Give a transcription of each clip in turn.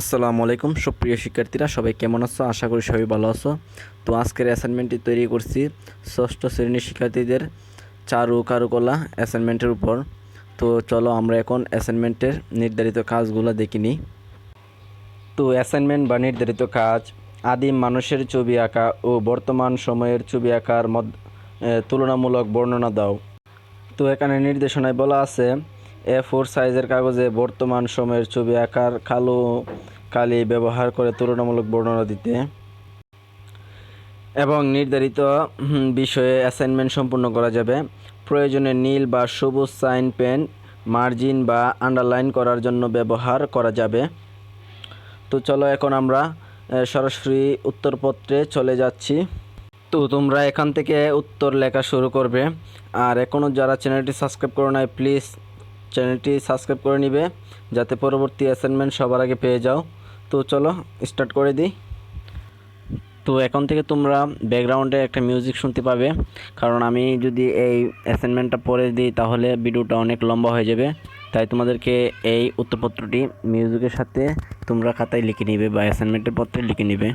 আসসালামু আলাইকুম সুপ্রিয় শিক্ষার্থীরা সবাই কেমন আছো? আশা করি সবাই ভালো আছো। তো আজকের অ্যাসাইনমেন্টটি তৈরি করছি ষষ্ঠ শ্রেণির শিক্ষার্থীদের চারু কারুকলা অ্যাসাইনমেন্টের উপর। তো চলো আমরা এখন অ্যাসাইনমেন্টের নির্ধারিত কাজগুলো দেখি নিই। তো অ্যাসাইনমেন্ট বা নির্ধারিত কাজ আদিম মানুষের ছবি আঁকা ও বর্তমান সময়ের ছবি আঁকার এ, তুলনামূলক বর্ণনা দাও। তো এখানে নির্দেশনায় বলা আছে এ ফোর সাইজের কাগজে বর্তমান সময়ের ছবি আঁকার কালো কালি ব্যবহার করে তুলনামূলক বর্ণনা দিতে এবং নির্ধারিত বিষয়ে অ্যাসাইনমেন্ট সম্পূর্ণ করা যাবে। প্রয়োজনে নীল বা সবুজ সাইন পেন মার্জিন বা আন্ডারলাইন করার জন্য ব্যবহার করা যাবে। তো চলো এখন আমরা সরাসরি উত্তরপত্রে চলে যাচ্ছি। তো তোমরা এখান থেকে উত্তর লেখা শুরু করবে। আর এখনও যারা চ্যানেলটি সাবস্ক্রাইব করো নাই প্লিজ চ্যানেলটি সাবস্ক্রাইব করে নিবে, যাতে পরবর্তী অ্যাসাইনমেন্ট সবার আগে পেয়ে যাও। তো চলো স্টার্ট করে দিই। তো এখন থেকে তোমরা ব্যাকগ্রাউন্ডে একটা মিউজিক শুনতে পাবে। কারণ আমি যদি এই অ্যাসাইনমেন্টটা পড়ে দিই, তাহলে ভিডিওটা অনেক লম্বা হয়ে যাবে। তাই তোমাদেরকে এই উত্তরপত্রটি মিউজিকের সাথে তোমরা খাতায় লিখে নিবে বা অ্যাসাইনমেন্টের পত্রে লিখে নিবে।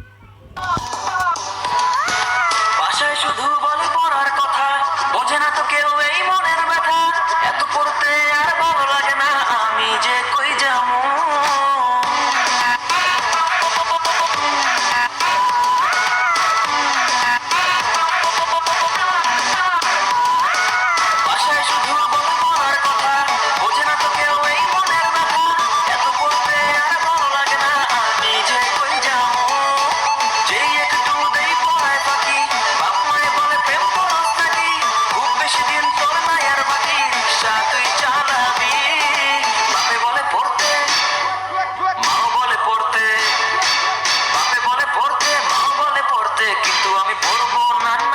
কিন্তু আমি ভুলবো না